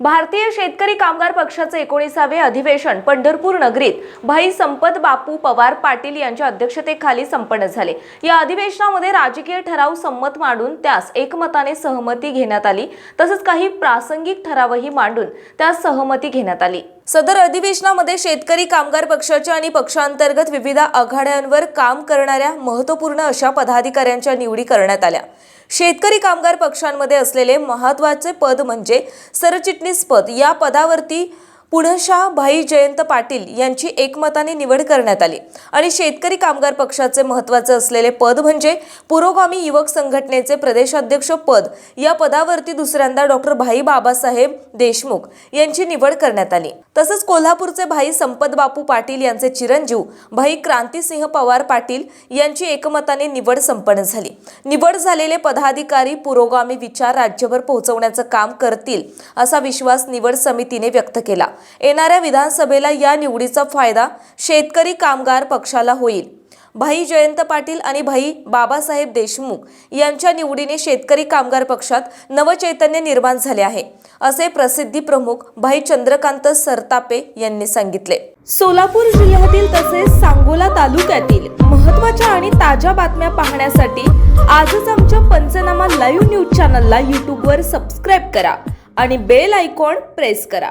भारतीय शेतकरी कामगार पक्षाचे एकोणीसावे अधिवेशन पंढरपूर नगरीत भाई संपत बापू पवार पाटील यांच्या अध्यक्षतेखाली संपन्न झाले. या अधिवेशनामध्ये राजकीय ठराव संमत मांडून त्यास एकमताने सहमती घेण्यात आली तसंच काही प्रासंगिक ठरावही मांडून त्यास सहमती घेण्यात आली. सदर अधिवेशनामध्ये शेतकरी कामगार पक्षाच्या आणि पक्षांतर्गत विविध आघाड्यांवर काम करणाऱ्या महत्त्वपूर्ण अशा पदाधिकाऱ्यांच्या निवडी करण्यात आल्या. शेतकरी कामगार पक्षांमध्ये असलेले महत्त्वाचे पद म्हणजे सरचिटणीस पद या पदावरती पुणशाह भाई जयंत पाटील यांची एकमताने निवड करण्यात आली. आणि शेतकरी कामगार पक्षाचे महत्त्वाचे असलेले पद म्हणजे पुरोगामी युवक संघटनेचे प्रदेशाध्यक्ष पद. या पदावरती दुसऱ्यांदा डॉक्टर भाई बाबासाहेब देशमुख यांची निवड करण्यात आली. तसंच कोल्हापूरचे भाई संपत बापू पाटील यांचे चिरंजीव भाई क्रांतीसिंह पवार पाटील यांची एकमताने निवड संपन्न झाली. निवड झालेले पदाधिकारी पुरोगामी विचार राज्यभर पोहोचवण्याचं काम करतील असा विश्वास निवड समितीने व्यक्त केला. येणाऱ्या विधानसभेला या निवडीचा फायदा शेतकरी कामगार पक्षाला होईल. भाई जयंत पाटील आणि भाई बाबासाहेब देशमुख यांच्या निवडीने शेतकरी कामगार पक्षात नवचैतन्य निर्माण झाले आहे असे प्रसिद्धी प्रमुख भाई चंद्रकांत सरतापे यांनी सांगितले. सोलापूर जिल्ह्यातील तसेच सांगोला तालुक्यातील महत्त्वाच्या आणि ताज्या बातम्या पाहण्यासाठी आजच आमच्या पंचनामा लाईव्ह न्यूज चॅनलला यूट्यूबवर सबस्क्राईब करा आणि बेल आयकॉन प्रेस करा.